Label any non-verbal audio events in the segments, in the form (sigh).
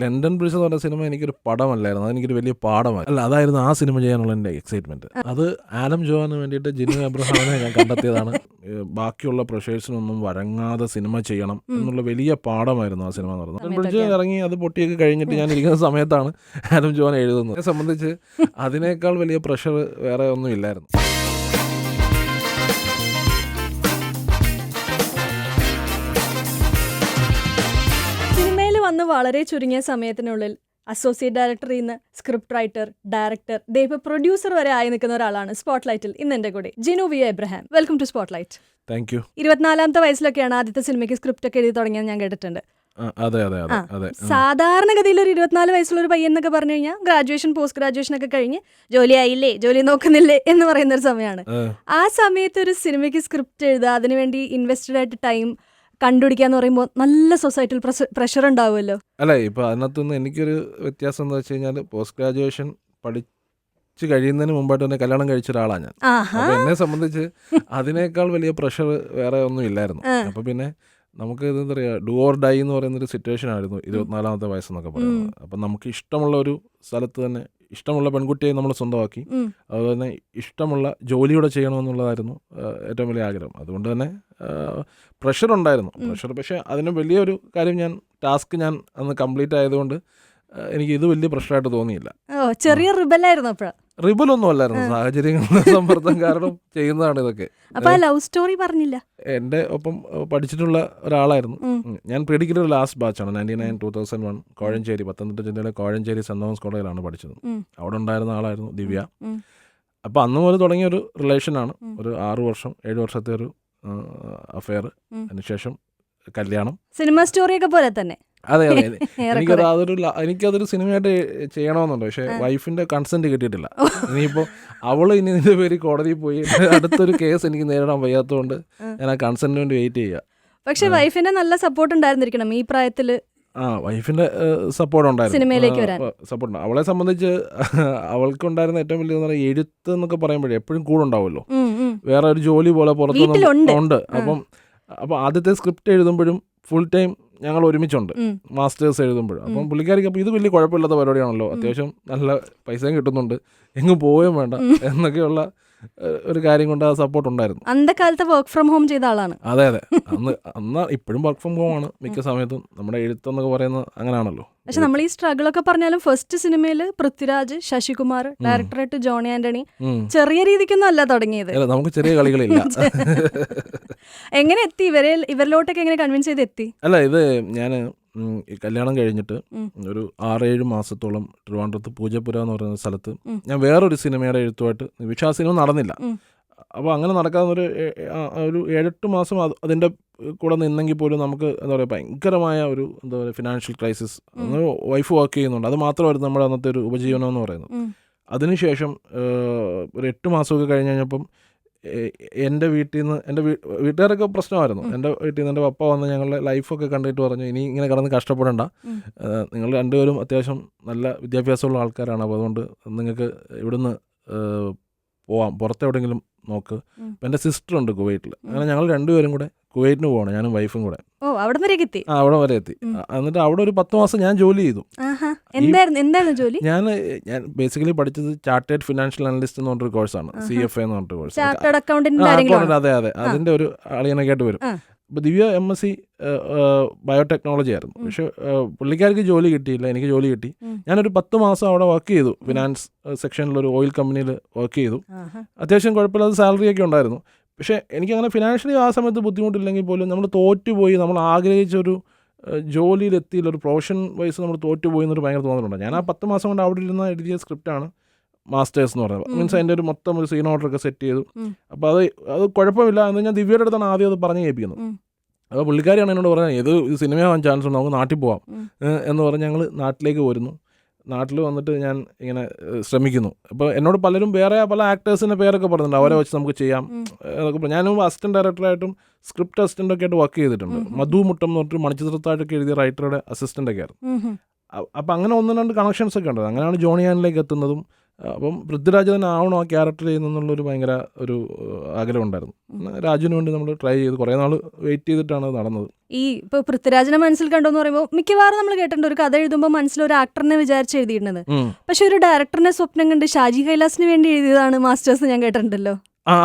London bridge എന്ന് പറഞ്ഞ cinema എനിക്കൊരു പടമല്ലായിരുന്നു. അതെനിക്കൊരു വലിയ പാഠമായി അല്ല അതായിരുന്നു ആ സിനിമ ചെയ്യാനുള്ള എന്റെ എക്സൈറ്റ്മെന്റ് അത് ആലം ജോവാന് വേണ്ടിയിട്ട് ജിനു അബ്രഹാമിനെ ഞാൻ കണ്ടെത്തിയതാണ്. ബാക്കിയുള്ള പ്രൊഷേഴ്സിനൊന്നും വഴങ്ങാതെ സിനിമ ചെയ്യണം എന്നുള്ള വലിയ പാഠമായിരുന്നു ആ സിനിമ എന്ന് പറഞ്ഞത്. ലണ്ടൻ ബ്രിഡ്ജ് ഇറങ്ങി അത് പൊട്ടിയൊക്കെ കഴിഞ്ഞിട്ട് ഞാൻ ഇരിക്കുന്ന സമയത്താണ് ആലം ജോവാൻ എഴുതുന്നത്. എന്നെ സംബന്ധിച്ച് അതിനേക്കാൾ വലിയ പ്രഷർ വേറെ ഒന്നും ഇല്ലായിരുന്നു. വന്ന് വളരെ ചുരുങ്ങിയ സമയത്തിനുള്ളിൽ അസോസിയേറ്റ് ഡയറക്ടറിൽ നിന്ന് സ്ക്രിപ്റ്റ് റൈറ്റർ ഡയറക്ടർ ദേവ പ്രൊഡ്യൂസർ വരെ ആയി നിൽക്കുന്ന ഒരാളാണ് സ്പോട്ട്ലൈറ്റിൽ ഇന്ന് എന്റെ കൂടെ Jinu V Abraham welcome to spotlight thank you ഇരുപത്തിനാലാമത്തെ വയസ്സിലൊക്കെയാണ് ആദ്യത്തെ സിനിമയ്ക്ക് സ്ക്രിപ്റ്റ് ഒക്കെ എഴുതി തുടങ്ങിയത് ഞാൻ കേട്ടിട്ടുണ്ട്. അതെ അതെ അതെ സാധാരണഗതിയിൽ ഒരു ഇരുപത്തിനാല് വയസ്സുള്ള ഒരു പയ്യൻ എന്നൊക്കെ പറഞ്ഞു കഴിഞ്ഞാൽ ഗ്രാജുവേഷൻ പോസ്റ്റ് ഗ്രാജുവേഷൻ ഒക്കെ കഴിഞ്ഞ് ജോലി ആയില്ലേ ജോലി നോക്കുന്നില്ലേ എന്ന് പറയുന്ന ഒരു സമയമാണ്. ആ. സമയത്ത് ഒരു സിനിമയ്ക്ക് സ്ക്രിപ്റ്റ് എഴുതുക അതിനുവേണ്ടി ഇൻവെസ്റ്റഡ് ആയിട്ട് ടൈം കണ്ടുപിടിക്കുക എന്ന് പറയുമ്പോൾ നല്ല സൊസൈറ്റിയിൽ പ്രഷർ ഉണ്ടാവുമല്ലോ. അല്ല ഇപ്പൊ അതിനകത്തുനിന്ന് എനിക്കൊരു വ്യത്യാസം എന്ന് വെച്ച് കഴിഞ്ഞാൽ പോസ്റ്റ് ഗ്രാജുവേഷൻ പഠിച്ചു കഴിയുന്നതിന് മുമ്പായിട്ട് തന്നെ കല്യാണം കഴിച്ച ഒരാളാണ് ഞാൻ. എന്നെ സംബന്ധിച്ച് അതിനേക്കാൾ വലിയ പ്രഷർ വേറെ ഒന്നും ഇല്ലായിരുന്നു. അപ്പൊ പിന്നെ നമുക്ക് എന്താ പറയുക ഡു ഓർ ഡൈ എന്ന് പറയുന്ന ഒരു സിറ്റുവേഷൻ ആയിരുന്നു ഇരുപത്തിനാലാമത്തെ വയസ്സെന്നൊക്കെ പറയുന്നത്. അപ്പം നമുക്ക് ഇഷ്ടമുള്ള ഒരു സ്ഥലത്ത് തന്നെ ഇഷ്ടമുള്ള പെൺകുട്ടിയെ നമ്മൾ സ്വന്തമാക്കി. അതുപോലെ തന്നെ ഇഷ്ടമുള്ള ജോലിയോടെ ചെയ്യണമെന്നുള്ളതായിരുന്നു ഏറ്റവും വലിയ ആഗ്രഹം. അതുകൊണ്ട് തന്നെ പ്രഷർ ഉണ്ടായിരുന്നു. പ്രഷർ പക്ഷേ അതിന് വലിയൊരു കാര്യം ഞാൻ ടാസ്ക് ഞാൻ അന്ന് കംപ്ലീറ്റ് ആയതുകൊണ്ട് എനിക്ക് ഇത് വലിയ പ്രഷറായിട്ട് തോന്നിയില്ല. ചെറിയ റിബലായിരുന്നു അപ്പോഴ. റിബലൊന്നും അല്ലായിരുന്നു. സാഹചര്യങ്ങളുടെ (laughs) സമ്മർദ്ദം കാരണം ചെയ്യുന്നതാണ് ഇതൊക്കെ. അപ്പൊ ലവ് സ്റ്റോറി പറഞ്ഞില്ല? എന്റെ ഒപ്പം പഠിച്ചിട്ടുള്ള ഒരാളായിരുന്നു. ഞാൻ. ഞാൻ predegree last ബാച്ചാണ് ninety nine two thousand one Kozhencherry Pathanamthitta ജില്ലയിലെ കോഴഞ്ചേരി സെന്റ് തോമസ് കോളേജിലാണ് പഠിച്ചത്. അവിടെ ഉണ്ടായിരുന്ന ആളായിരുന്നു ദിവ്യ. അപ്പൊ അന്ന് മുതൽ തുടങ്ങിയ ഒരു റിലേഷനാണ് ആണ്. ഒരു ആറു വർഷം ഏഴു വർഷത്തെ ഒരു അഫയർ അതിനുശേഷം കല്യാണം. സിനിമ സ്റ്റോറിയൊക്കെ പോലെ തന്നെ. അതെ അതെ. (laughs) അതെ എനിക്കത് അതൊരു എനിക്കതൊരു സിനിമയായിട്ട് ചെയ്യണമെന്നുണ്ട്. പക്ഷെ വൈഫിന്റെ കൺസെന്റ് കിട്ടിയിട്ടില്ല. ഇനിയിപ്പോ അവൾ ഇനി ഇതിന്റെ പേര് കോടതിയിൽ പോയി. അടുത്തൊരു കേസ് എനിക്ക് നേരിടാൻ വയ്യാത്തതുകൊണ്ട് ഞാൻ ആ കൺസെന്റിന് വേണ്ടി വെയിറ്റ് ചെയ്യുക പക്ഷെ വൈഫിന്റെ നല്ല സപ്പോർട്ട് ഉണ്ടായിരുന്നിരിക്കണം ഈ പ്രായത്തിൽ. ആ വൈഫിന്റെ സപ്പോർട്ട് ഉണ്ടായിരുന്നു. സിനിമയിലേക്ക് വരാൻ. സപ്പോർട്ട് അവളെ സംബന്ധിച്ച് അവൾക്കുണ്ടായിരുന്ന ഏറ്റവും വലിയ എഴുത്ത് എന്നൊക്കെ പറയുമ്പോഴേ എപ്പോഴും കൂടെ ഉണ്ടാവുമല്ലോ. വേറെ ഒരു ജോലി പോലെ. പുറത്തുനിന്ന് ഉണ്ട്. അപ്പം അപ്പം ആദ്യത്തെ സ്ക്രിപ്റ്റ് എഴുതുമ്പോഴും ഫുൾ ടൈം ഞങ്ങൾ ഒരുമിച്ചുണ്ട് മാസ്റ്റേഴ്സ് എഴുതുമ്പോൾ അപ്പം പുള്ളിക്കാരിക്ക് അപ്പോൾ ഇത് വലിയ കുഴപ്പമില്ലാത്ത പരിപാടിയാണല്ലോ. അത്യാവശ്യം നല്ല പൈസയും കിട്ടുന്നുണ്ട്. എങ്ങും പോവുകയും വേണ്ട എന്നൊക്കെയുള്ള ഒരു കാര്യം കൊണ്ട് ആ സപ്പോർട്ട് ഉണ്ടായിരുന്നു. അന്നത്തെ വർക്ക് ഫ്രം ഹോം ചെയ്ത ആളാണ്. അതെ അതെ. അന്ന് അന്ന് ഇപ്പോഴും വർക്ക് ഫ്രം ഹോം ആണ്. മിക്ക സമയത്തും നമ്മുടെ എഴുത്തെന്നൊക്കെ പറയുന്നത് അങ്ങനെയാണല്ലോ പക്ഷെ നമ്മൾ ഈ സ്ട്രഗിൾ ഒക്കെ പറഞ്ഞാലും ഫസ്റ്റ് സിനിമയിൽ പൃഥ്വിരാജ് ശശികുമാർ ഡയറക്ടറായിട്ട് ജോണി ആന്റണി ചെറിയ രീതിക്കൊന്നും അല്ല തുടങ്ങിയത്. നമുക്ക് ചെറിയ കളികളില്ല. (laughs) എങ്ങനെ എത്തി? ഇവരെ ഇവരിലോട്ടൊക്കെ എങ്ങനെ കൺവിൻസ് ചെയ്ത് എത്തി? അല്ല ഇത് ഞാൻ കല്യാണം കഴിഞ്ഞിട്ട്. ഒരു ആറേഴ് മാസത്തോളം തിരുവനന്തപുരത്ത് പൂജപ്പുര എന്ന് പറയുന്ന സ്ഥലത്ത് ഞാൻ വേറൊരു സിനിമയുടെ എഴുത്തുമായിട്ട് വിഷാ സിനിമ നടന്നില്ല. അപ്പോൾ അങ്ങനെ നടക്കാവുന്നൊരു ഒരു ഒരു ഏഴെട്ട് മാസം അത് അതിന്റെ കൂടെ നിന്നെങ്കിൽ പോലും നമുക്ക് എന്താ പറയുക ഭയങ്കരമായ ഒരു എന്താ പറയുക ഫിനാൻഷ്യൽ ക്രൈസിസ് അന്ന് വൈഫ് വർക്ക് ചെയ്യുന്നുണ്ട്. അത് മാത്രമായിരുന്നു നമ്മുടെ അന്നത്തെ ഒരു ഉപജീവനം എന്ന് പറയുന്നത്. അതിനുശേഷം ഒരു എട്ട് മാസമൊക്കെ കഴിഞ്ഞ് കഴിഞ്ഞപ്പം എന്റെ വീട്ടിൽ നിന്ന് എന്റെ വീ- വീട്ടുകാരൊക്കെ പ്രശ്നമായിരുന്നു. എന്റെ വീട്ടിൽ നിന്ന് എന്റെ പപ്പ വന്ന് ഞങ്ങളുടെ ലൈഫൊക്കെ കണ്ടിട്ട് പറഞ്ഞു ഇനി ഇങ്ങനെ കിടന്ന് കഷ്ടപ്പെടണ്ട. നിങ്ങൾ രണ്ടുപേരും അത്യാവശ്യം നല്ല വിദ്യാഭ്യാസമുള്ള ആൾക്കാരാണ്. അപ്പോൾ അതുകൊണ്ട് നിങ്ങൾക്ക് ഇവിടുന്ന് പോവാം. പുറത്തെവിടെയെങ്കിലും നോക്ക്. എന്റെ അപ്പം എന്റെ സിസ്റ്റർ ഉണ്ട് കുവൈറ്റിൽ അങ്ങനെ ഞങ്ങൾ രണ്ടുപേരും കൂടെ കുവൈറ്റിന് പോകണം ഞാനും വൈഫും കൂടെ. ഓ അവിടെ വരെ എത്തി? ആ അവിടെ വരെ എത്തി. എന്നിട്ട് അവിടെ ഒരു പത്ത് മാസം ഞാൻ ജോലി ചെയ്തു. എന്തായിരുന്നു എന്തായിരുന്നു ജോലി? ഞാൻ ഞാൻ ബേസിക്കലി പഠിച്ചത് ചാർട്ടേഡ് ഫിനാൻഷ്യൽ അനലിസ്റ്റ് എന്ന് പറഞ്ഞൊരു കോഴ്സാണ് സി എഫ് എന്ന് പറഞ്ഞിട്ട് കോഴ്സ് അക്കൗണ്ടന്റ് അതെ അതെ. അതിന്റെ ഒരു അളിയനൊക്കെ ആയിട്ട് വരും. ആ. അപ്പോൾ Divya M S C biotechnology ആയിരുന്നു. പക്ഷെ പുള്ളിക്കാർക്ക് ജോലി കിട്ടിയില്ല എനിക്ക് ജോലി കിട്ടി. ഞാനൊരു പത്ത് മാസം അവിടെ വർക്ക് ചെയ്തു ഫിനാൻസ് സെക്ഷനിൽ ഒരു ഓയിൽ കമ്പനിയിൽ വർക്ക് ചെയ്തു. അത്യാവശ്യം കുഴപ്പമില്ലാത്ത സാലറി ഒക്കെ ഉണ്ടായിരുന്നു. പക്ഷേ എനിക്കങ്ങനെ ഫിനാൻഷ്യലി ആ സമയത്ത് ബുദ്ധിമുട്ടില്ലെങ്കിൽ പോലും നമ്മൾ തോറ്റുപോയി നമ്മൾ ആഗ്രഹിച്ചൊരു ജോലിയിലെത്തിയില്ല ഒരു പ്രൊഫഷൻ വൈസ് നമ്മൾ തോറ്റുപോയി എന്നൊരു ഭയങ്കര തോന്നലുണ്ട്. ഞാൻ ആ പത്ത് മാസം കൊണ്ട് അവിടെ ഇരുന്ന എഴുതിയ സ്ക്രിപ്റ്റാണ് മാസ്റ്റേഴ്സ് എന്ന് പറയുന്നത്. മീൻസ് അതിന്റെ ഒരു മൊത്തം ഒരു സീൻ ഓർഡർ ഒക്കെ സെറ്റ് ചെയ്തു. അപ്പോൾ അത് അത് കുഴപ്പമില്ല എന്ന് ഞാൻ ദിവ്യയുടെ അടുത്താണ് ആദ്യം അത് പറഞ്ഞ് കേൾപ്പിക്കുന്നത്. അപ്പോൾ പുള്ളിക്കാരിയാണ് എന്നോട് പറഞ്ഞത് ഏത് സിനിമയാവാൻ ചാൻസ് ഉണ്ട്? നമുക്ക് നാട്ടിൽ പോവാം. എന്ന് പറഞ്ഞ് ഞങ്ങൾ നാട്ടിലേക്ക് വരുന്നു നാട്ടിൽ വന്നിട്ട് ഞാൻ ഇങ്ങനെ ശ്രമിക്കുന്നു. അപ്പോൾ എന്നോട് പലരും വേറെ പല ആക്ടേഴ്സിന്റെ പേരൊക്കെ പറഞ്ഞിട്ടുണ്ട്. അവരെ വെച്ച് നമുക്ക് ചെയ്യാം. അതൊക്കെ ഞാനും അസിസ്റ്റന്റ് ഡയറക്ടറായിട്ടും സ്ക്രിപ്റ്റ് അസിസ്റ്റന്റൊക്കെ ആയിട്ട് വർക്ക് ചെയ്തിട്ടുണ്ട്. മധു മുട്ടം എന്ന് പറഞ്ഞിട്ട് മണിച്ചിത്രത്തായിട്ടൊക്കെ എഴുതിയ റൈറ്ററുടെ അസിസ്റ്റന്റൊക്കെ ആയിരുന്നു. ഉം, ഉം. അപ്പം അങ്ങനെ ഒന്ന് രണ്ട് കണക്ഷൻസ് ഒക്കെ ഉണ്ട്. അങ്ങനെയാണ് ജോണി ആനിലേക്ക് എത്തുന്നതും അപ്പം പൃഥ്വിരാജ് തന്നെ ആവണം ആ ക്യാരക്ടർ ചെയ്യുന്നതെന്നുള്ളൊരു ഭയങ്കര ഒരു ആഗ്രഹം ഉണ്ടായിരുന്നു രാജുവിന് വേണ്ടി നമ്മൾ ട്രൈ ചെയ്ത് കുറേ നാൾ വെയിറ്റ് ചെയ്തിട്ടാണ് നടന്നത്. ഈ ഇപ്പൊ പൃഥ്വിരാജിനെ മനസ്സിൽ കണ്ടോന്ന് പറയുമ്പോൾ മിക്കവാറും നമ്മൾ കേട്ടിട്ടുണ്ട് ഒരു കഥ എഴുതുമ്പോൾ മനസ്സിൽ ഒരു ആക്ടറിനെ വിചാരിച്ച് എഴുതിയിരുന്നത്. പക്ഷെ ഒരു ഡയറക്ടറിനെ സ്വപ്നം കണ്ട് ഷാജി കൈലാസിന് വേണ്ടി എഴുതിയതാണ് മാസ്റ്റേഴ്സ് ഞാൻ കേട്ടിട്ടുണ്ടല്ലോ. ആ.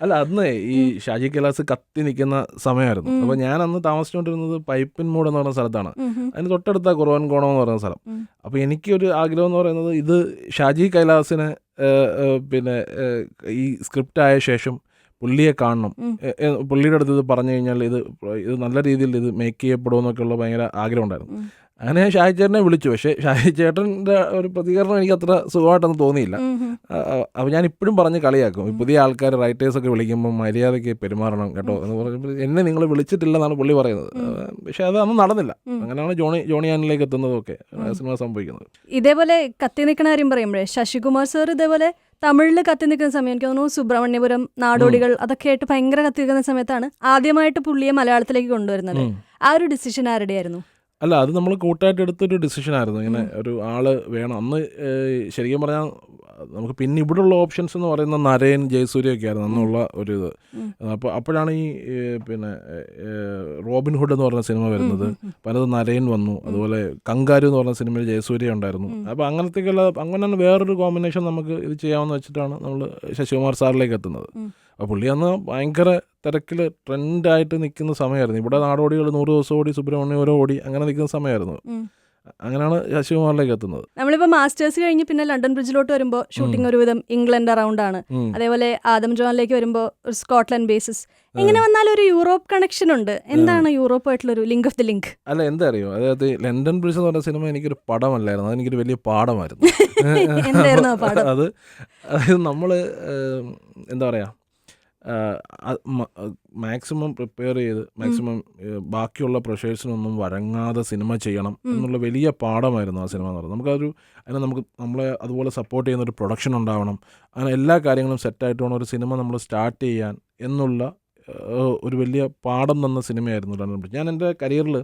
അല്ല അന്ന് ഈ ഷാജി കൈലാസ് കത്തി നിൽക്കുന്ന സമയമായിരുന്നു. അപ്പൊ അപ്പോൾ ഞാൻ അന്ന് താമസിച്ചുകൊണ്ടിരുന്നത് പൈപ്പിൻ മൂട് എന്ന് പറയുന്ന സ്ഥലത്താണ്. അതിന് തൊട്ടടുത്ത കുറവൻ കോണം എന്ന് പറയുന്ന സ്ഥലം. അപ്പൊ അപ്പോൾ എനിക്കൊരു ആഗ്രഹം എന്ന് പറയുന്നത് ഇത് ഷാജി കൈലാസിനെ പിന്നെ ഈ സ്ക്രിപ്റ്റ് ആയ ശേഷം പുള്ളിയെ കാണണം. പുള്ളിയുടെ അടുത്ത് ഇത് പറഞ്ഞു കഴിഞ്ഞാൽ ഇത് ഇത് നല്ല രീതിയിൽ ഇത് മേക്ക് ചെയ്യപ്പെടുമെന്നൊക്കെയുള്ള ഭയങ്കര ആഗ്രഹം ഉണ്ടായിരുന്നു. അങ്ങനെ ഞാൻ ഷാഹി ചേട്ടനെ വിളിച്ചു. പക്ഷേ ഷാഹി ചേട്ടന്റെ ഒരു പ്രതികരണം എനിക്ക് അത്ര സുഖമായിട്ടൊന്നും തോന്നിയില്ല. അപ്പോൾ ഞാൻ ഇപ്പോഴും പറഞ്ഞ് കളിയാക്കും. പുതിയ ആൾക്കാർ റൈറ്റേഴ്സൊക്കെ വിളിക്കുമ്പോൾ മര്യാദയ്ക്ക് പെരുമാറണം കേട്ടോ എന്ന് പറയുമ്പോൾ എന്നെ നിങ്ങൾ വിളിച്ചിട്ടില്ലെന്നാണ് പുള്ളി പറയുന്നത്. പക്ഷേ അത് അന്ന് നടന്നില്ല. അങ്ങനെയാണ് ജോണി ജോണി ആനിലേക്ക് എത്തുന്നതൊക്കെ സിനിമ സംഭവിക്കുന്നത്. ഇതേപോലെ കത്തി നിൽക്കുന്ന കാര്യം പറയുമ്പോഴേ ശശികുമാർ സാർ ഇതേപോലെ തമിഴിൽ കത്തി നിൽക്കുന്ന സമയം എനിക്ക് തോന്നുന്നു സുബ്രഹ്മണ്യപുരം നാടോടികൾ അതൊക്കെ ആയിട്ട് ഭയങ്കര കത്തി നിൽക്കുന്ന സമയത്താണ് ആദ്യമായിട്ട് പുള്ളിയെ മലയാളത്തിലേക്ക് കൊണ്ടുവരുന്നത്. ആ ഒരു ഡിസിഷൻ ആരുടെയായിരുന്നു? അല്ല അത് നമ്മൾ കൂട്ടായിട്ട് എടുത്തൊരു ഡിസിഷൻ ആയിരുന്നു ഇങ്ങനെ ഒരു ആൾ വേണം. അന്ന് ശരിക്കും പറഞ്ഞാൽ നമുക്ക് പിന്നെ ഇവിടെയുള്ള ഓപ്ഷൻസ് എന്ന് പറയുന്ന നരയൻ ജയസൂര്യ ഒക്കെ ആയിരുന്നു അന്നുള്ള ഒരു ഇത് അപ്പോൾ അപ്പോഴാണ് ഈ പിന്നെ റോബിൻഹുഡ് റോബിൻ ഹുഡ് എന്ന് പറഞ്ഞ സിനിമ വരുന്നത്. പലത് നരയൻ വന്നു. അതുപോലെ കങ്കാരു എന്ന് പറഞ്ഞ സിനിമയിൽ ജയസൂര്യ ഉണ്ടായിരുന്നു. അപ്പോൾ അങ്ങനത്തേക്കുള്ള അങ്ങനെ വേറൊരു കോമ്പിനേഷൻ നമുക്ക് ഇത് ചെയ്യാമെന്ന് വെച്ചിട്ടാണ് നമ്മൾ ശശികുമാർ സാറിലേക്ക് എത്തുന്നത്. അപ്പോൾ പുള്ളി അന്ന് ഭയങ്കര തിരക്കിൽ ട്രെൻഡായിട്ട് നിൽക്കുന്ന സമയമായിരുന്നു. ഇവിടെ നാടോടികൾ നൂറ് ദിവസം ഓടി സുബ്രഹ്മണ്യം ഓരോ ഓടി അങ്ങനെ നിൽക്കുന്ന സമയമായിരുന്നു. അങ്ങനെയാണ് ശശികുമാറിലേക്ക് എത്തുന്നത്. നമ്മളിപ്പോ മാസ്റ്റേഴ്സ് കഴിഞ്ഞ് പിന്നെ ലണ്ടൻ ബ്രിഡ്ജിലോട്ട് വരുമ്പോൾ ഷൂട്ടിംഗ് ഒരുവിധം ഇംഗ്ലണ്ട് അറൗണ്ട് ആണ് അതേപോലെ ആദം ജോണിലേക്ക് വരുമ്പോൾ സ്കോട്ട്ലൻഡ് ബേസിസ്. ഇങ്ങനെ വന്നാൽ ഒരു യൂറോപ്പ് കണക്ഷൻ ഉണ്ട്. എന്താണ് യൂറോപ്പ് ആയിട്ടുള്ള ഒരു ലിങ്ക് ഓഫ് ദി ലിങ്ക് അല്ല എന്താ അറിയോ അതായത് ലണ്ടൻ ബ്രിഡ്ജ് എന്ന് പറഞ്ഞ സിനിമ എനിക്കൊരു പടമല്ലായിരുന്നു. അതെനിക്കൊരു വലിയ പാഠമായിരുന്നു? (laughs) അത് അതായത് നമ്മൾ എന്താ പറയുക മാക്സിമം പ്രിപ്പയർ ചെയ്ത് മാക്സിമം ബാക്കിയുള്ള പ്രഷേഴ്സിനൊന്നും വഴങ്ങാതെ സിനിമ ചെയ്യണം എന്നുള്ള വലിയ പാഠമായിരുന്നു ആ സിനിമ എന്ന് പറയുന്നത്. നമുക്കതൊരു അതിനെ നമുക്ക് നമ്മളെ അതുപോലെ സപ്പോർട്ട് ചെയ്യുന്ന ഒരു പ്രൊഡക്ഷൻ ഉണ്ടാവണം. അങ്ങനെ എല്ലാ കാര്യങ്ങളും സെറ്റായിട്ട് വേണം ഒരു സിനിമ നമ്മൾ സ്റ്റാർട്ട് ചെയ്യാൻ എന്നുള്ള ഒരു വലിയ പാഠം തന്ന സിനിമയായിരുന്നു ഞാൻ എന്റെ കരിയറിൽ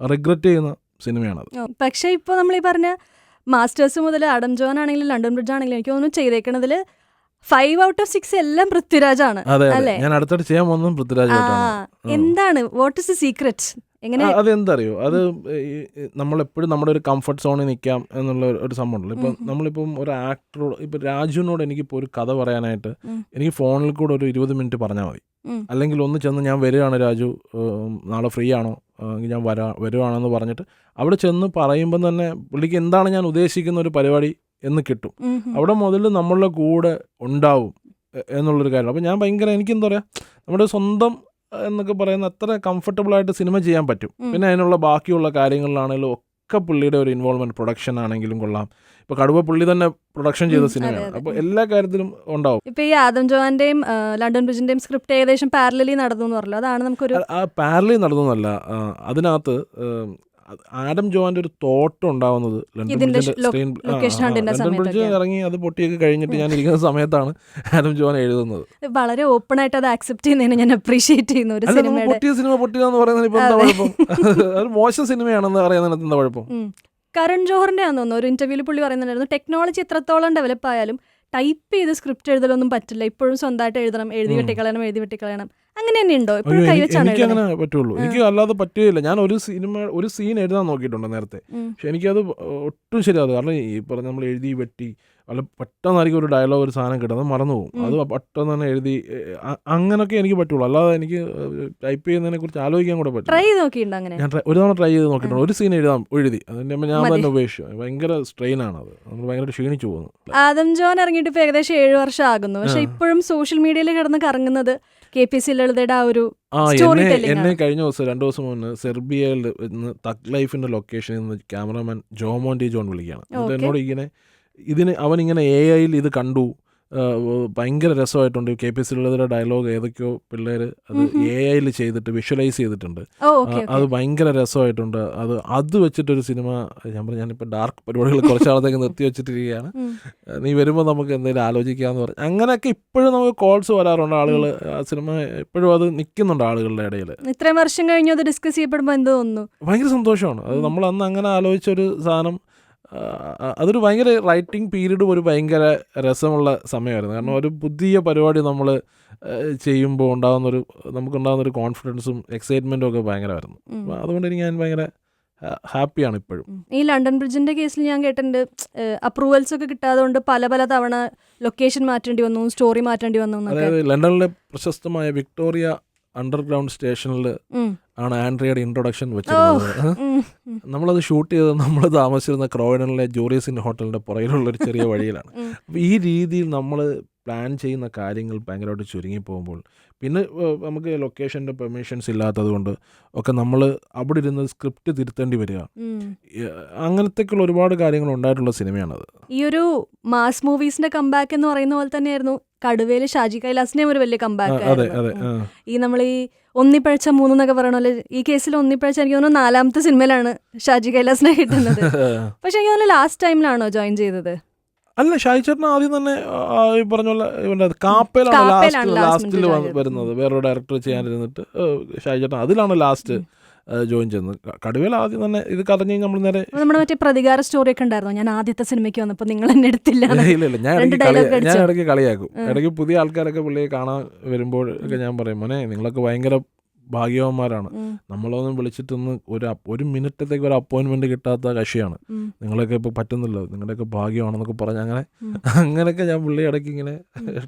റിഗ്രറ്റ് ചെയ്യുന്ന സിനിമയാണത്. പക്ഷേ ഇപ്പോൾ നമ്മൾ ഈ പറഞ്ഞ മാസ്റ്റേഴ്സ് മുതൽ ആഡം ജോൺ ആണെങ്കിലും ലണ്ടൻ ബ്രിഡ്ജ് ആണെങ്കിലും എനിക്ക് തോന്നുന്നു ചെയ്തേക്കണതിൽ ഫൈവ് ഔട്ട് ഓഫ് സിക്സ് എല്ലാം പൃഥ്വിരാജാണ് അതെ അതെ. അല്ലേ? ഞാൻ ചെയ്യാൻ പോകുന്നതും പൃഥ്വിരാജായിട്ടാണ്. എന്താണ്? വാട്ട് ഇസ് ദി സീക്രറ്റ് എങ്ങനെ? അതെന്തറിയോ അത് നമ്മളെപ്പോഴും നമ്മുടെ ഒരു കംഫർട്ട് സോണിൽ നിൽക്കാം എന്നുള്ള ഒരു- സംഭവം ഉണ്ടല്ലോ. ഇപ്പം. നമ്മളിപ്പം ഒരു ആക്ടറോട് ഇപ്പം രാജുവിനോട് എനിക്കിപ്പോൾ ഒരു കഥ പറയാനായിട്ട് എനിക്ക് ഫോണിൽ കൂടെ ഒരു ഇരുപത് മിനിറ്റ് പറഞ്ഞാൽ മതി. അല്ലെങ്കിൽ ഒന്ന് ചെന്ന് ഞാൻ വരികയാണ് രാജു നാളെ ഫ്രീ ആണോ? ഞാൻ വരാ വരുവാണെന്ന് പറഞ്ഞിട്ട് അവിടെ ചെന്ന് പറയുമ്പം തന്നെ പുള്ളിക്ക് എന്താണ് ഞാൻ ഉദ്ദേശിക്കുന്ന ഒരു പരിപാടി? എന്ന് കിട്ടും. അവിടെ മുതൽ നമ്മളുടെ കൂടെ ഉണ്ടാവും എന്നുള്ളൊരു കാര്യം. അപ്പോൾ ഞാൻ ഭയങ്കര എനിക്കെന്താ പറയുക നമ്മുടെ സ്വന്തം എന്നൊക്കെ പറയുന്ന അത്ര കംഫർട്ടബിൾ ആയിട്ട് സിനിമ ചെയ്യാൻ പറ്റും. പിന്നെ അതിനുള്ള ബാക്കിയുള്ള കാര്യങ്ങളിലാണെങ്കിലും ഒക്കെ പുള്ളിയുടെ ഒരു ഇൻവോൾവ്മെന്റ് പ്രൊഡക്ഷൻ ആണെങ്കിലും കൊള്ളാം. ഇപ്പൊ കടുവ പുള്ളി തന്നെ പ്രൊഡക്ഷൻ ചെയ്ത സിനിമയാണ് അപ്പൊ എല്ലാ കാര്യത്തിലും ഉണ്ടാവും. ഇപ്പൊ ഈ ആദം ജോഹാന്റെയും ലണ്ടൻ ബ്രിജിന്റെയും സ്ക്രിപ്റ്റ് ഏകദേശം പാരലലി നടന്നു എന്ന് പറഞ്ഞല്ലോ. അതാണ് നമുക്കൊരു പാരലി നടന്നതല്ല. അതിനകത്ത് ആഡം ജോവാന്റെ ഒരു തോട്ടം ഉണ്ടാവുന്നത് ലണ്ടൻ ബ്രിഡ്ജ് ഇറങ്ങി അത് പൊട്ടിയൊക്കെ കഴിഞ്ഞിട്ട് ഞാൻ ഇരിക്കുന്ന സമയത്താണ് ആഡം ജോവാൻ എഴുതുന്നത്. വളരെ ഓപ്പൺ ആയിട്ട് അത് ആക്സെപ്റ്റ് ചെയ്യുന്നതിന് ഞാൻ അപ്രീഷിയേറ്റ് ചെയ്യുന്ന ഒരു സിനിമ പൊട്ടിയ സിനിമ പൊട്ടിയ എന്ന് പറയുന്നതിന് ഇപ്പൊ എന്താ കുഴപ്പം? അത് മോശം സിനിമയാണെന്ന് പറയുന്നതിനകത്ത് എന്താ കുഴപ്പം. കരൺ ജോഹറിന്റെ ആണെന്ന് തോന്നുന്നു. ഒരു ഇന്റർവ്യൂവിൽ പുള്ളി പറയുന്നുണ്ടായിരുന്നു ടെക്നോളജി എത്രത്തോളം ഡെവലപ്പ് ആയാലും ടൈപ്പ് ചെയ്ത് സ്ക്രിപ്റ്റ് എഴുതലൊന്നും പറ്റില്ല. ഇപ്പോഴും സ്വന്തമായിട്ട് എഴുതണം എഴുതി. വെട്ടിക്കളയണം എഴുതി വെട്ടിക്കളയണം. അങ്ങനെ തന്നെ ഉണ്ടോ ഇപ്പോഴും എനിക്ക് കൈവച്ചാണ് എനിക്ക് അങ്ങനെ പറ്റുള്ളൂ. എനിക്ക് അല്ലാതെ പറ്റുകയില്ല. ഞാൻ ഒരു സിനിമ ഒരു സീൻ എഴുതാൻ നോക്കിയിട്ടുണ്ട് നേരത്തെ. പക്ഷെ എനിക്കത് ഒട്ടും ശരിയാകും കാരണം ഈ പറഞ്ഞ നമ്മൾ എഴുതി വെട്ടി അല്ല പെട്ടെന്നായിരിക്കും ഒരു ഡയലോഗ് ഒരു സാധനം കിട്ടുന്നത് മറന്നു പോകും. അത് പെട്ടെന്ന് തന്നെ എഴുതി അങ്ങനൊക്കെ എനിക്ക് പറ്റുള്ളൂ. അല്ലാതെ എനിക്ക് ടൈപ്പ് ചെയ്യുന്നതിനെ കുറിച്ച് ആലോചിക്കാൻ കൂടെ പറ്റും ട്രൈ നോക്കിയിട്ടുണ്ടോ അങ്ങനെ? ഞാൻ ഒരു തവണ ട്രൈ ചെയ്ത് നോക്കിയിട്ടുണ്ട്. ഒരു സീൻ എഴുതാം. എഴുതി അതിന്റെ ഞാൻ തന്നെ ഉപേക്ഷിച്ചു. ഭയങ്കര സ്ട്രെയിൻ ആണ് അത് നമ്മൾ ഭയങ്കര ക്ഷീണിച്ചു പോകുന്നു. ആദം ജോൻ ഇറങ്ങിയിട്ട് ഇപ്പൊ ഏകദേശം ഏഴു വർഷം ആകുന്നു പക്ഷെ ഇപ്പോഴും സോഷ്യൽ മീഡിയയിൽ കിടന്ന് കറങ്ങുന്നത് കെ പി സി ലളിതയുടെ ആ ഒരു ആ എന്നെ കഴിഞ്ഞ ദിവസം രണ്ടു ദിവസം മുന്നേ സെർബിയയിൽ നിന്ന് തക് ലൈഫിന്റെ ലൊക്കേഷനിൽ നിന്ന് ക്യാമറാമാൻ ജോമോൻ ഡി ജോൺ വിളിക്കുകയാണ്. എന്നിട്ട് എന്നോട് ഇങ്ങനെ ഇതിന് അവൻ ഇങ്ങനെ എ ഐയിൽ ഇത് കണ്ടു. ഭയങ്കര രസമായിട്ടുണ്ട് കെ പി സി ഉള്ളതിലെ ഡയലോഗ് ഏതൊക്കെയോ പിള്ളേർ അത്. എ ഐയിൽ ചെയ്തിട്ട് വിഷ്വലൈസ് ചെയ്തിട്ടുണ്ട്. അത് ഭയങ്കര രസമായിട്ടുണ്ട്. അത് അത് വെച്ചിട്ടൊരു സിനിമ ഞാൻ പറഞ്ഞു ഞാനിപ്പോൾ ഡാർക്ക് പരിപാടികൾ കുറച്ച് നാളത്തേക്ക് നിർത്തി വെച്ചിട്ടിരിക്കുകയാണ്. നീ വരുമ്പോൾ നമുക്ക് എന്തെങ്കിലും ആലോചിക്കാമെന്ന് പറഞ്ഞു അങ്ങനെയൊക്കെ ഇപ്പോഴും നമുക്ക് കോൾസ് വരാറുണ്ട് ആളുകൾ ആ സിനിമ ഇപ്പോഴും അത് നിൽക്കുന്നുണ്ട് ആളുകളുടെ ഇടയിൽ ഇത്രയും വർഷം കഴിഞ്ഞു അത് ഡിസ്കസ് ചെയ്യപ്പെടുമ്പോൾ എന്ത് തോന്നുന്നു. ഭയങ്കര സന്തോഷമാണ്. അത് നമ്മൾ അന്ന് അങ്ങനെ ആലോചിച്ചൊരു സാധനം അതൊരു ഭയങ്കര റൈറ്റിംഗ് പീരീഡും ഒരു ഭയങ്കര രസമുള്ള സമയമായിരുന്നു. കാരണം ഒരു പുതിയ പരിപാടി നമ്മൾ ചെയ്യുമ്പോൾ ഉണ്ടാകുന്നൊരു നമുക്കുണ്ടാകുന്നൊരു കോൺഫിഡൻസും എക്സൈറ്റ്മെന്റും ഒക്കെ ഭയങ്കരമായിരുന്നു. അതുകൊണ്ട് എനിക്ക് ഞാൻ ഭയങ്കര ഹാപ്പിയാണ് ഇപ്പോഴും. ഈ ലണ്ടൻ ബ്രിഡ്ജിന്റെ കേസിൽ ഞാൻ കേട്ടിട്ടുണ്ട് അപ്രൂവൽസ് ഒക്കെ കിട്ടാതെ കൊണ്ട് പല പല തവണ ലൊക്കേഷൻ മാറ്റേണ്ടി വന്നു സ്റ്റോറി മാറ്റേണ്ടി വന്നു അതായത് ലണ്ടനിലെ പ്രശസ്തമായ വിക്ടോറിയ അണ്ടർഗ്രൗണ്ട് സ്റ്റേഷനിൽ ആണ് ആൻഡ്രിയയുടെ ഇൻട്രൊഡക്ഷൻ വെച്ചിരുന്നത്. നമ്മളത് ഷൂട്ട് ചെയ്തത് നമ്മൾ താമസിച്ചിരുന്ന ക്രോയിഡനിലെ ജോറിയസിൻ ഹോട്ടലിന്റെ പുറകിലുള്ള ഒരു ചെറിയ വഴിയിലാണ്. അപ്പോൾ ഈ രീതിയിൽ നമ്മൾ പ്ലാൻ ചെയ്യുന്ന കാര്യങ്ങൾ ഭയങ്കരമായിട്ട് ചുരുങ്ങി പോകുമ്പോൾ പിന്നെ നമുക്ക് ലൊക്കേഷന്റെ പെർമിഷൻസ് ഇല്ലാത്തത് കൊണ്ട് ഒക്കെ നമ്മൾ അവിടെ ഇരുന്ന് സ്ക്രിപ്റ്റ് തിരുത്തേണ്ടി വരിക. അങ്ങനത്തേക്കുള്ള ഒരുപാട് കാര്യങ്ങൾ ഉണ്ടായിട്ടുള്ള സിനിമയാണത്. ഈ ഒരു മാസ് മൂവീസിന്റെ കമ്പാക്ക് എന്ന് പറയുന്ന പോലെ തന്നെയായിരുന്നു. കടുവയിൽ ഷാജി കൈലാസിനെയും ഒരു വലിയ കമ്പാക്ക് ഈ നമ്മൾ ഈ ഒന്നിപ്പഴച്ച മൂന്നെന്നൊക്കെ പറയണ പോലെ ഈ കേസിൽ ഒന്നിപ്പഴച്ച എനിക്ക് തോന്നുന്നു നാലാമത്തെ സിനിമയിലാണ് ഷാജി കൈലാസിനെ കിട്ടുന്നത്. (laughs) പക്ഷെ എനിക്ക് തോന്നുന്നു ലാസ്റ്റ് ടൈമിലാണോ ജോയിൻ ചെയ്തത്? അല്ല ഷായി ചേട്ടൻ ആദ്യം തന്നെ ഈ പറഞ്ഞ പോലെ കാപ്പയിലാണ് ലാസ്റ്റ് ലാസ്റ്റിൽ വരുന്നത്. വേറൊരു ഡയറക്ടർ ചെയ്യാനിരുന്നിട്ട് ഏഹ്, ഷായി ചേട്ടൻ അതിലാണ് ലാസ്റ്റ് ജോയിൻ ചെയ്യുന്നത്. കടുവയിൽ ആദ്യം തന്നെ ഇത് കറഞ്ഞ് നമ്മൾ നേരെ നമ്മുടെ മറ്റേ പ്രതികാര സ്റ്റോറി ഒക്കെ ഉണ്ടായിരുന്നു? ഞാൻ ആദ്യത്തെ സിനിമയ്ക്ക് വന്നപ്പോൾ നിങ്ങൾ എന്നെ എടുത്തില്ല ഇല്ല ഞാൻ? ഇടയ്ക്ക് കളിയാക്കും. ഇടയ്ക്ക് പുതിയ ആൾക്കാരൊക്കെ പുള്ളിയെ കാണാൻ വരുമ്പോൾ ഒക്കെ ഞാൻ പറയും മോനെ നിങ്ങളൊക്കെ ഭയങ്കര ഭാഗ്യവാന്മാരാണ്. നമ്മളൊന്നും വിളിച്ചിട്ടൊന്ന് ഒരു ഒരു മിനിറ്റത്തേക്ക് ഒരു അപ്പോയിൻമെന്റ് കിട്ടാത്ത കക്ഷിയാണ്. നിങ്ങളൊക്കെ ഇപ്പോൾ പറ്റുന്നില്ല. നിങ്ങളുടെയൊക്കെ ഭാഗ്യമാണെന്നൊക്കെ പറഞ്ഞ് അങ്ങനെ അങ്ങനെയൊക്കെ ഞാൻ പുള്ളി ഇടയ്ക്ക് ഇങ്ങനെ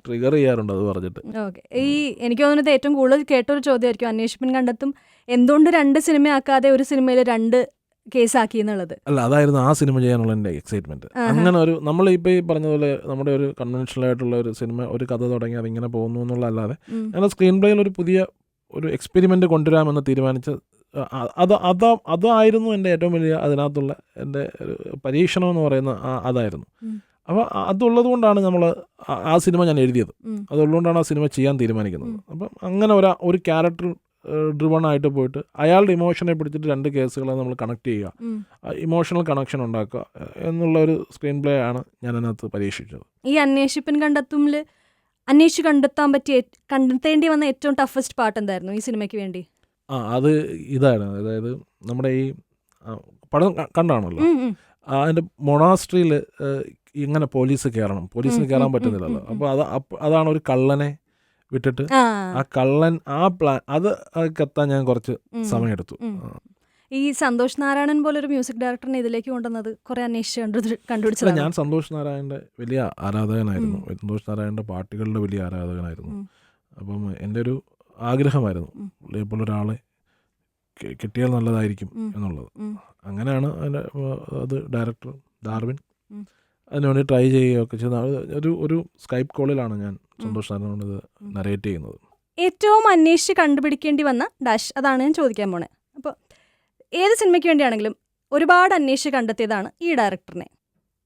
ട്രിഗർ ചെയ്യാറുണ്ട് അത് പറഞ്ഞിട്ട്. ഈ എനിക്ക് തോന്നുന്നത് ഏറ്റവും കൂടുതൽ കേട്ടൊരു ചോദ്യമായിരിക്കും അന്വേഷണം കണ്ടെത്തും എന്തുകൊണ്ട് രണ്ട് സിനിമയാക്കാതെ ഒരു സിനിമയിൽ രണ്ട് കേസാക്കി എന്നുള്ളത്? അല്ല അതായിരുന്നു ആ സിനിമ ചെയ്യാനുള്ള എന്റെ എക്സൈറ്റ്മെന്റ് അങ്ങനെ ഒരു നമ്മൾ ഇപ്പോൾ ഈ പറഞ്ഞതുപോലെ നമ്മുടെ ഒരു കൺവെൻഷണൽ ആയിട്ടുള്ള ഒരു സിനിമ ഒരു കഥ തുടങ്ങി അതിങ്ങനെ പോകുന്നു എന്നുള്ളതല്ലാതെ അല്ലാതെ ഞാൻ സ്ക്രീൻ പ്ലേയിൽ ഒരു പുതിയ ഒരു എക്സ്പെരിമെന്റ് കൊണ്ടുവരാമെന്ന് തീരുമാനിച്ച അത് അത് അതാ അതായിരുന്നു എന്റെ ഏറ്റവും വലിയ അതിനകത്തുള്ള എന്റെ ഒരു പരീക്ഷണം എന്ന് പറയുന്ന അതായിരുന്നു. അപ്പോൾ അതുള്ളത് കൊണ്ടാണ് നമ്മൾ ആ സിനിമ ഞാൻ എഴുതിയത്. അതുള്ളതുകൊണ്ടാണ് ആ സിനിമ ചെയ്യാൻ തീരുമാനിക്കുന്നത്. അപ്പം അങ്ങനെ ഒരു ഒരു ക്യാരക്ടർ ഡ്രിവൺ ആയിട്ട് പോയിട്ട് അയാളുടെ ഇമോഷനെ പിടിച്ചിട്ട് രണ്ട് കേസുകളെ നമ്മൾ കണക്ട് ചെയ്യുക. ഇമോഷണൽ കണക്ഷൻ ഉണ്ടാക്കുക എന്നുള്ള ഒരു സ്ക്രീൻ പ്ലേ ആണ് ഞാൻ അതിനകത്ത് പരീക്ഷിച്ചത്. ഈ അന്വേഷിപ്പൻ കണ്ടെത്തുമ്മിൽ അന്വേഷിച്ച് കണ്ടെത്താൻ പറ്റിയ കണ്ടെത്തേണ്ടി വന്ന ഏറ്റവും ടഫസ്റ്റ് പാട്ട് എന്തായിരുന്നു ഈ സിനിമയ്ക്ക് വേണ്ടി? ആ അത് ഇതാണ്. അതായത് നമ്മുടെ ഈ പടം കണ്ടാണല്ലോ. അതിന്റെ മൊണാസ്ട്രിയിൽ ഇങ്ങനെ പോലീസ് കയറണം പോലീസിന് കയറാൻ പറ്റുന്നില്ലല്ലോ. അപ്പോൾ അത് അതാണ് ഒരു കള്ളനെ വിട്ടിട്ട് ആ. കള്ളൻ ആ പ്ലാൻ അത് എത്താൻ ഞാൻ കുറച്ച് സമയം സമയമെടുത്തു. ഈ സന്തോഷ് നാരായണൻ പോലെ ഒരു മ്യൂസിക് ഡയറക്ടറിനെ ഇതിലേക്ക് കൊണ്ടുവന്നത് കുറെ അന്വേഷിച്ച് കണ്ടുപിടിച്ചത് ഞാൻ സന്തോഷ് നാരായണന്റെ വലിയ ആരാധകനായിരുന്നു. സന്തോഷ് നാരായണന്റെ പാട്ടുകളുടെ വലിയ ആരാധകനായിരുന്നു. അപ്പം എന്റെ ഒരു ആഗ്രഹമായിരുന്നു. പുള്ളിയെപ്പോലെ പുള്ളിയെ ഒരാളെ കിട്ടിയാൽ നല്ലതായിരിക്കും എന്നുള്ളത്. അങ്ങനെയാണ് അതിന്റെ അത് ഡയറക്ടർ ഡാർവിൻ. അതിനുവേണ്ടി ട്രൈ ചെയ്യുകയൊക്കെ ചെയ്ത ഒരു ഒരു സ്കൈപ്പ് കോളിലാണ് ഞാൻ സന്തോഷ് നാരായണനോട് ഇത് നരേറ്റ് ചെയ്യുന്നത്. ഏറ്റവും അന്വേഷിച്ച് കണ്ടുപിടിക്കേണ്ടി വന്ന ഡാഷ് അതാണ് ഞാൻ ചോദിക്കാൻ പോണേ. അപ്പോൾ ഏത് സിനിമയ്ക്ക് വേണ്ടിയാണെങ്കിലും ഒരുപാട് അന്വേഷിച്ച് കണ്ടെത്തിയതാണ് ഈ ഡയറക്ടറിനെ.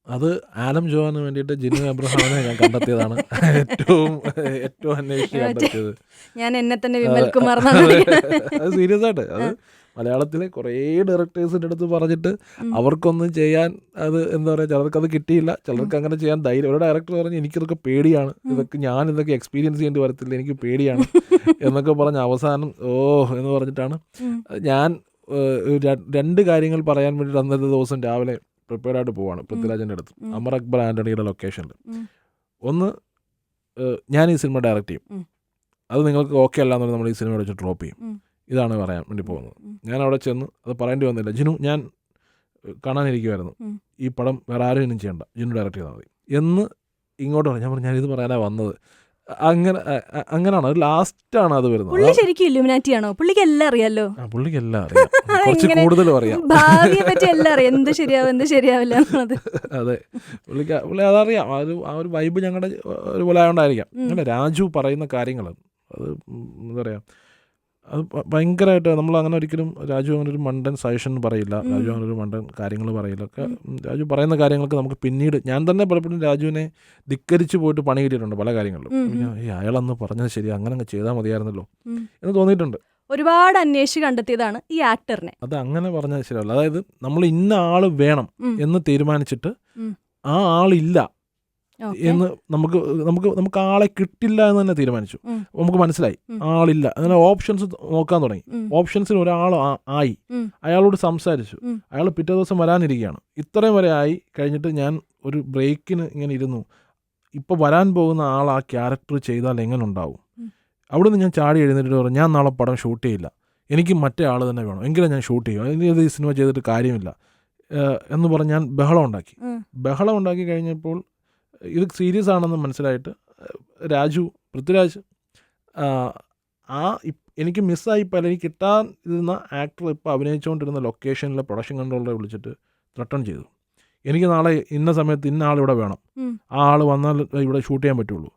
അത് ആലം ജോവാന് വേണ്ടിയിട്ട് ജിനു അബ്രഹാമിനെ ഞാൻ കണ്ടെത്തിയതാണ്. ഏറ്റവും ഏറ്റവും അന്വേഷിച്ച് മറ്റേ കണ്ടെത്തിയത്. ഞാൻ എന്നെ തന്നെ വിമൽ കുമാർ അത്. സീരിയസ് ആയിട്ട്. അത് മലയാളത്തിലെ കുറേ ഡയറക്ടേഴ്സിന്റെ അടുത്ത് പറഞ്ഞിട്ട് അവർക്കൊന്നും ചെയ്യാൻ അത് എന്താ പറയുക ചിലർക്ക് അത് കിട്ടിയില്ല. ചിലർക്ക് അങ്ങനെ ചെയ്യാൻ ധൈര്യം. ഒരു ഡയറക്ടർ പറഞ്ഞ് എനിക്കിതൊക്കെ പേടിയാണ്. ഇതൊക്കെ ഞാൻ ഇതൊക്കെ എക്സ്പീരിയൻസ് ചെയ്യേണ്ടി വരത്തില്ല. എനിക്ക് പേടിയാണ്. (laughs) എന്നൊക്കെ പറഞ്ഞ് അവസാനം ഓ എന്ന് പറഞ്ഞിട്ടാണ് ഞാൻ രണ്ട് കാര്യങ്ങൾ പറയാൻ വേണ്ടി അന്നത്തെ ദിവസം രാവിലെ പ്രിപ്പയർഡ് ആയിട്ട് പോവാണ് പൃഥ്വിരാജിന്റെ അടുത്ത്. അമർ അക്ബർ ആന്റണിയുടെ ലൊക്കേഷനിൽ ഒന്ന് ഞാൻ ഈ സിനിമ ഡയറക്റ്റ് ചെയ്യും. അത് നിങ്ങൾക്ക് ഓക്കെ അല്ല എന്നുള്ളത് നമ്മൾ ഈ സിനിമ വെച്ച് ഡ്രോപ്പ് ചെയ്യും. ഇതാണ് പറയാൻ വേണ്ടി പോകുന്നത്. ഞാൻ അവിടെ ചെന്ന് അത് പറയേണ്ടി വന്നില്ല. ജിനു ഞാൻ കാണാനിരിക്കുമായിരുന്നു ഈ പടം വേറെ ആരും ഇനിയും ചെയ്യണ്ട. ജിനു ഡയറക്റ്റ് ചെയ്താൽ മതി. എന്ന് ഇങ്ങോട്ട് പറഞ്ഞു. ഞാൻ പറഞ്ഞു ഞാനിത് പറയാനാണ് വന്നത്. അങ്ങനെ അങ്ങനെയാണ് അത് ലാസ്റ്റാണ് അത് വരുന്നത്? പുള്ളി ശരിക്കും ഇല്ലുമിനാറ്റി ആണോ? പുള്ളിക്ക് എല്ലാം അറിയാലോ? ആ, പുള്ളിക്ക് എല്ലാം അറിയാം. (laughs) കുറച്ച് കൂടുതൽ കൂടുതലും അറിയാം. ഭാവിയെ പറ്റി എല്ലാം അറിയാം. എന്ത് ശരിയാവും എന്ത് ശരിയാവില്ല അതെ. പുള്ളിക്ക് പുള്ളി അതറിയാം. ആ ഒരു ആ ഒരു വൈബ് ഞങ്ങളുടെ ഒരുപോലെ ആയതുകൊണ്ടായിരിക്കാം. അങ്ങനെ രാജു പറയുന്ന കാര്യങ്ങൾ അത് എന്താ പറയുക അത് ഭയങ്കരമായിട്ട് നമ്മൾ അങ്ങനെ ഒരിക്കലും രാജു അങ്ങനെ ഒരു മണ്ടൻ സജഷൻ പറയില്ല. രാജു അങ്ങനെ ഒരു മണ്ടൻ കാര്യങ്ങൾ പറയില്ല. ഒക്കെ രാജു പറയുന്ന കാര്യങ്ങൾക്ക് നമുക്ക് പിന്നീട് ഞാൻ തന്നെ പലപ്പോഴും രാജുവിനെ ധിക്കരിച്ച് പോയിട്ട് പണി കിട്ടിയിട്ടുണ്ട് പല കാര്യങ്ങളിലും. അന്ന് ഈ അയാളന്ന് പറഞ്ഞത് ശരി അങ്ങനെ അങ്ങ് ചെയ്താൽ മതിയായിരുന്നല്ലോ എന്ന് തോന്നിയിട്ടുണ്ട്. ഒരുപാട് അന്വേഷിച്ച് കണ്ടെത്തിയതാണ് ഈ ആക്ടറിനെ. അത് അങ്ങനെ പറഞ്ഞാൽ ശരിയല്ല. അതായത് നമ്മൾ ഇന്ന ആൾ വേണം എന്ന് തീരുമാനിച്ചിട്ട് ആ ആളില്ല. എന്ന് നമുക്ക് നമുക്ക് നമുക്ക് ആളെ കിട്ടില്ല എന്ന് തന്നെ തീരുമാനിച്ചു. നമുക്ക് മനസ്സിലായി. ആളില്ല. അങ്ങനെ ഓപ്ഷൻസ് നോക്കാൻ തുടങ്ങി. ഓപ്ഷൻസിന് ഓപ്ഷൻസിൽ ഒരാൾ ആയി. അയാളോട് സംസാരിച്ചു. അയാൾ പിറ്റേ ദിവസം വരാനിരിക്കുകയാണ്. ഇത്രയും വരെ ആയി കഴിഞ്ഞിട്ട് ഞാൻ ഒരു ബ്രേക്കിന് ഇങ്ങനെ ഇരുന്നു. ഇപ്പോൾ വരാൻ പോകുന്ന ആൾ ആ ക്യാരക്ടർ ചെയ്താൽ എങ്ങനെ ഉണ്ടാവും. അവിടുന്ന് ഞാൻ ചാടി എഴുന്നേറ്റ് പറഞ്ഞു ഞാൻ നാളെ പടം ഷൂട്ട് ചെയ്യില്ല. എനിക്ക് മറ്റേ ആൾ തന്നെ വേണം. എങ്കിലും ഞാൻ ഷൂട്ട് ചെയ്യും. അതിന് അത് ഈ സിനിമ ചെയ്തിട്ട് കാര്യമില്ല. എന്ന് പറഞ്ഞ് ഞാൻ ബഹളം ഉണ്ടാക്കി. ബഹളം ഉണ്ടാക്കി കഴിഞ്ഞപ്പോൾ ഇത് സീരിയസ് ആണെന്ന് മനസ്സിലായിട്ട് രാജു പൃഥ്വിരാജ് ആ, എനിക്ക് മിസ്സായി മിസ്സായിപ്പോൾ എനിക്ക് കിട്ടാൻ ഇരുന്ന ആക്ടർ ഇപ്പോൾ അഭിനയിച്ചുകൊണ്ടിരുന്ന ലൊക്കേഷനിലെ പ്രൊഡക്ഷൻ കൺട്രോളറെ വിളിച്ചിട്ട് ത്രട്ടൺ ചെയ്തു. എനിക്ക് നാളെ ഇന്ന സമയത്ത് ഇന്ന ആൾ ഇവിടെ വേണം. ആ ആൾ വന്നാൽ ഇവിടെ ഷൂട്ട് ചെയ്യാൻ പറ്റുള്ളൂ.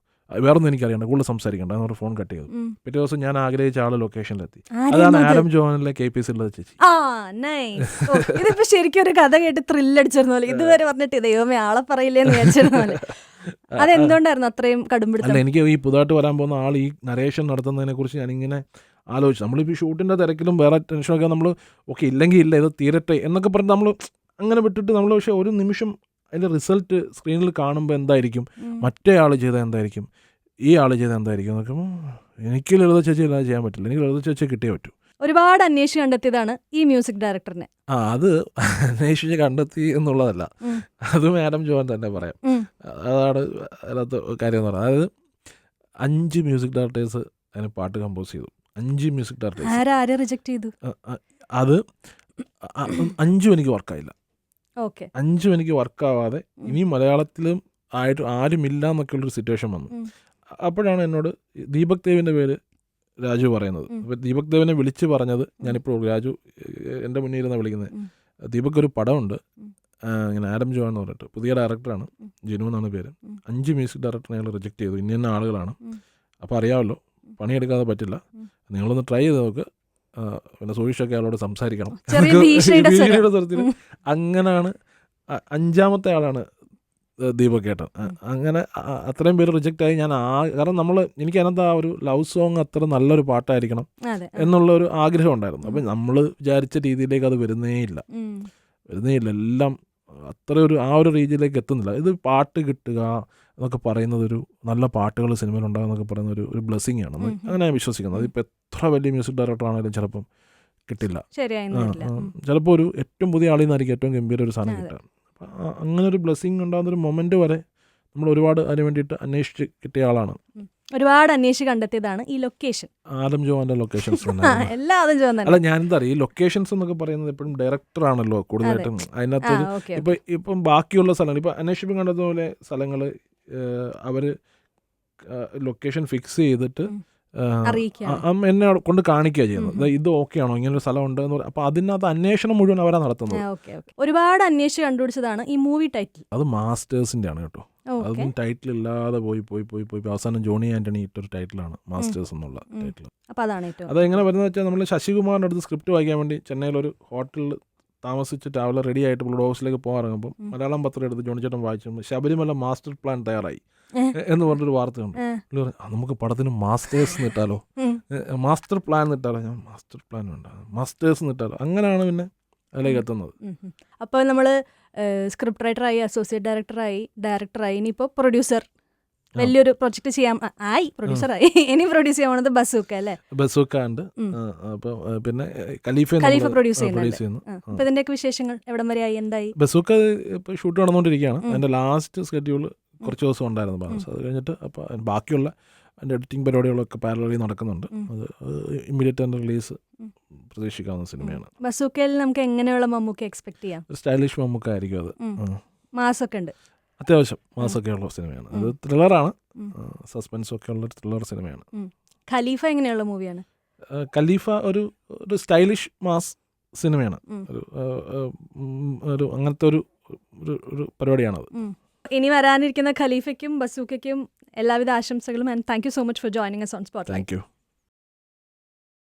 വേറൊന്നും എനിക്കറിയണ്ട. കൂടുതൽ സംസാരിക്കണ്ട. എന്നൊരു ഫോൺ കട്ട് ചെയ്തു. പിറ്റേ ദിവസം ഞാൻ ആഗ്രഹിച്ച ആളെ ലൊക്കേഷനിലെത്തി അതാണ് അത്? ആഡം ജോണിലെ കെ പി സിയിലെ ചേച്ചി. ഇതിപ്പോ ശരിക്കും ഒരു കഥ കേട്ട് ത്രില്ലടിച്ചിരുന്ന പോലെ. ഇതുവരെ പറഞ്ഞിട്ട് ദൈവമേ ആളെ പറയില്ലേന്ന് വിചാരിച്ചിരുന്ന പോലെ. അതെന്തുകൊണ്ടായിരുന്നു അത്രയും കടുംപിടുത്തം? എനിക്ക് ഈ പുതുതായിട്ട് വരാൻ പോകുന്ന ആൾ ഈ നരേഷൻ നടത്തുന്നതിനെ കുറിച്ച് ഞാനിങ്ങനെ ആലോചിച്ചു. നമ്മളിപ്പോൾ ഈ ഷൂട്ടിന്റെ തിരക്കിലും വേറെ ടെൻഷനൊക്കെ നമ്മൾ ഓക്കെ ഇല്ലെങ്കിൽ ഇല്ല ഇത് തീരട്ടെ എന്നൊക്കെ പറഞ്ഞ് നമ്മൾ അങ്ങനെ വിട്ടിട്ട് നമ്മൾ പക്ഷേ ഒരു നിമിഷം അതിന്റെ റിസൾട്ട് സ്ക്രീനിൽ കാണുമ്പോൾ എന്തായിരിക്കും? മറ്റേ ആൾ ചെയ്ത എന്തായിരിക്കും? ഈ ആൾ ചെയ്ത എന്തായിരിക്കും? നോക്കുമ്പോൾ എനിക്ക് ലളിത ചേച്ചി അല്ലാതെ ചെയ്യാൻ പറ്റില്ല. എനിക്ക് ലളിത ചേച്ചി കിട്ടിയേ പറ്റൂ. ഒരുപാട് അന്വേഷിച്ച് കണ്ടെത്തിയതാണ് ഈ മ്യൂസിക് ഡയറക്ടറിനെ ആ അത് അന്വേഷിച്ച് കണ്ടെത്തി എന്നുള്ളതല്ല. അത് മാഡം ജോൻ തന്നെ പറയാം. അതാണ് അതിനകത്ത് കാര്യം എന്ന് പറയുന്നത് അതായത് അഞ്ച് മ്യൂസിക് ഡയറക്ടേഴ്സ് അതിന് പാട്ട് കമ്പോസ് ചെയ്തു. അഞ്ച് മ്യൂസിക് ഡയറക്ടേഴ്സ് ആരാ ആരെ റിജക്ട് ചെയ്തു? അത് അഞ്ചും എനിക്ക് വർക്കായില്ല ഓക്കെ. അഞ്ചും എനിക്ക് വർക്കാവാതെ ആവാതെ ഇനി മലയാളത്തിലും ആയിട്ട് ആരുമില്ല എന്നൊക്കെയുള്ളൊരു സിറ്റുവേഷൻ വന്നു. അപ്പോഴാണ് എന്നോട് ദീപക് ദേവിന്റെ പേര് രാജു പറയുന്നത്. അപ്പോൾ ദീപക് ദേവിനെ വിളിച്ച് പറഞ്ഞത് ഞാനിപ്പോൾ രാജു എന്റെ മുന്നിൽ ഇരുന്നാ വിളിക്കുന്നത് ദീപക് ഒരു പടമുണ്ട്. ഇങ്ങനെ ആഡം ജോ എന്ന് പറഞ്ഞിട്ട്. പുതിയ ഡയറക്ടറാണ്. ജനു എന്നാണ് പേര്. അഞ്ച് മ്യൂസിക് ഡയറക്ടറിനെ ഞങ്ങൾ റിജക്ട് ചെയ്തു. ഇന്ന ആളുകളാണ്. അപ്പോൾ അറിയാമല്ലോ പണിയെടുക്കാതെ പറ്റില്ല. നിങ്ങളൊന്ന് ട്രൈ ചെയ്ത് നോക്ക്. പിന്നെ സുരേഷൊക്കെ അയാളോട് സംസാരിക്കണം. ഉം. അങ്ങനാണ് അഞ്ചാമത്തെ ആളാണ് ദീപകേട്ടൻ അങ്ങനെ അത്രയും പേര് റിജക്റ്റ് ആയി. ഞാൻ ആ കാരണം നമ്മൾ എനിക്ക് അതിനകത്ത് ആ ഒരു ലവ് സോങ് അത്ര നല്ലൊരു പാട്ടായിരിക്കണം എന്നുള്ള ഒരു ആഗ്രഹം ഉണ്ടായിരുന്നു. അപ്പം നമ്മൾ വിചാരിച്ച രീതിയിലേക്ക് അത് വരുന്നേ ഇല്ല വരുന്നേ ഇല്ല എല്ലാം അത്ര ഒരു ആ ഒരു രീതിയിലേക്ക് എത്തുന്നില്ല. ഇത് പാട്ട് കിട്ടുക എന്നൊക്കെ പറയുന്നത് ഒരു നല്ല പാട്ടുകൾ സിനിമയിൽ ഉണ്ടാകുക എന്നൊക്കെ പറയുന്ന ഒരു ഒരു ബ്ലെസ്സിങ് ആണ്. അങ്ങനെ ഞാൻ വിശ്വസിക്കുന്നത് അതിപ്പോൾ എത്ര വലിയ മ്യൂസിക് ഡയറക്ടർ ആണെങ്കിലും ചിലപ്പം കിട്ടില്ല. ചിലപ്പോൾ ഒരു ഏറ്റവും പുതിയ ആളിൽ നിന്നായിരിക്കും ഏറ്റവും ഗംഭീര ഒരു സാധനം. കിട്ടുക. അങ്ങനെ ഒരു ബ്ലെസ്സിങ് ഉണ്ടാകുന്ന ഒരു മൊമെന്റ് വരെ നമ്മൾ ഒരുപാട് അതിന് വേണ്ടിയിട്ട് അന്വേഷിച്ച് കിട്ടിയ ആളാണ്. ഒരുപാട് അന്വേഷിച്ച് കണ്ടെത്തിയതാണ് ഈ ലൊക്കേഷൻ ആദം ജോന്റെ ലൊക്കേഷൻസ് (laughs) എല്ലാ ആദം അല്ല ഞാനെന്താ അറിയാം? ഈ ലൊക്കേഷൻസ് എന്നൊക്കെ പറയുന്നത് എപ്പോഴും ഡയറക്ടർ ആണല്ലോ കൂടുതലായിട്ടും. അതിനകത്ത് ഇപ്പൊ ഇപ്പം ഇപ്പം ബാക്കിയുള്ള സ്ഥലങ്ങൾ ഇപ്പൊ അന്വേഷിപ്പം കണ്ടെത്തുന്ന പോലെ സ്ഥലങ്ങൾ അവർ ലൊക്കേഷൻ ഫിക്സ് ചെയ്തിട്ട് എന്നെ കൊണ്ട് കാണിക്കുക ചെയ്യുന്നത്. ഇത് ഓക്കെ ആണോ ഇങ്ങനെ ഒരു സ്ഥലം ഉണ്ട് എന്ന് പറയും അപ്പോൾ അതിനകത്ത് അന്വേഷണം മുഴുവൻ അവരാ നടത്തുന്നത്. ഒരുപാട് അന്വേഷിച്ച് കണ്ടുപിടിച്ചതാണ് ഈ മൂവി ടൈറ്റിൽ അത് മാസ്റ്റേഴ്സിന്റെ ആണ് കേട്ടോ അതും ടൈറ്റിൽ ഇല്ലാതെ പോയി പോയി പോയി പോയി. അവസാനം ജോണി ആന്റണി ഇട്ടൊരു ടൈറ്റിലാണ് മാസ്റ്റേഴ്സ് എന്നുള്ള ടൈറ്റിൽ അപ്പൊ അതാണ് ഏറ്റവും അത് എങ്ങനെ വരുന്നത് വെച്ചാൽ നമ്മൾ ശശികുമാറിന്റെ അടുത്ത് സ്ക്രിപ്റ്റ് വായിക്കാൻ വേണ്ടി ചെന്നൈയിൽ ഒരു ഹോട്ടലിൽ താമസിച്ചിട്ട് അവളെ റെഡി ആയിട്ട് ബ്ലഡ് ഹൗസിലേക്ക് പോകാൻ ഇറങ്ങുമ്പോൾ മലയാളം പത്രം എടുത്ത് ജോണിച്ചേട്ടൻ വായിച്ചു ശബരിമല മാസ്റ്റർ പ്ലാൻ തയ്യാറായി. എന്ന് പറഞ്ഞൊരു വാർത്തയുണ്ട് ഏ. പുള്ളി പറഞ്ഞു, "ആ, നമുക്ക് പടത്തിന് മാസ്റ്റേഴ്സ് നിട്ടാലോ മാസ്റ്റർ പ്ലാൻ നിട്ടാലോ ഞാൻ മാസ്റ്റർ പ്ലാൻ വേണ്ട. മാസ്റ്റേഴ്സ് നിട്ടാലോ അങ്ങനെയാണ് പിന്നെ അതിലേക്ക് എത്തുന്നത്. അപ്പോൾ നമ്മൾ സ്ക്രിപ്റ്റ് റൈറ്ററായി അസോസിയേറ്റ് ഡയറക്ടറായി ഡയറക്ടറായി ഇനിയിപ്പോൾ പ്രൊഡ്യൂസർ വലിയൊരു പ്രൊജക്ട് ചെയ്യാൻ ആയി. പ്രൊഡ്യൂസറായി ഇനി പ്രൊഡ്യൂസ് ചെയ്യാൻ പോണത് ബസൂക്ക അല്ലേ? ബസൂക്ക ഉണ്ട്. പിന്നെ ഖലീഫ ഖലീഫ പ്രൊഡ്യൂസ് ചെയ്യുന്നു. അപ്പൊ ഇതിന്റെയൊക്കെ വിശേഷങ്ങൾ എവിടം വരെ ആയി? എന്തായി? ബസൂക്ക ഇപ്പൊ ഷൂട്ട് നടന്നുകൊണ്ടിരിക്കുകയാണ്. അതിന്റെ ലാസ്റ്റ് സ്കെഡ്യൂൾ കുറച്ച് ദിവസം ഉണ്ടായിരുന്നു ബാലൻസ് അത് കഴിഞ്ഞിട്ട് അപ്പോൾ ബാക്കിയുള്ള അതിന്റെ എഡിറ്റിംഗ് പരിപാടികളൊക്കെ പാരലി നടക്കുന്നുണ്ട്. അത് ഇമ്മീഡിയറ്റ് ആൻഡ് റിലീസ് പ്രതീക്ഷിക്കാവുന്ന സിനിമയാണ്. ബസൂക്കയിൽ നമുക്ക് എങ്ങനെയുള്ള മമ്മൂക്ക എക്സ്പെക്ട് ചെയ്യാം? സ്റ്റൈലിഷ് മമ്മൂക്ക ആയിരിക്കും അത്. മാസൊക്കെ ഉണ്ട്. അത്യാവശ്യം മാസമൊക്കെയുള്ള സിനിമയാണ്. അത് ത്രില്ലറാണ്. സസ്പെൻസ് ഒക്കെ ഉള്ള ത്രില്ലർ സിനിമയാണ്. ഖലീഫ എങ്ങനെയുള്ള മൂവിയാണ്? ഖലീഫ ഒരു ഒരു സ്റ്റൈലിഷ് മാസ് സിനിമയാണ്. ഒരു ഒരു അങ്ങനത്തെ ഒരു ഒരു ഒരു പരിപാടിയാണത് ഇനി വരാനിരിക്കുന്ന ഖലീഫയ്ക്കും ബസൂക്കയ്ക്കും എല്ലാവിധ ആശംസകളും and thank you so much for joining us on spot thank you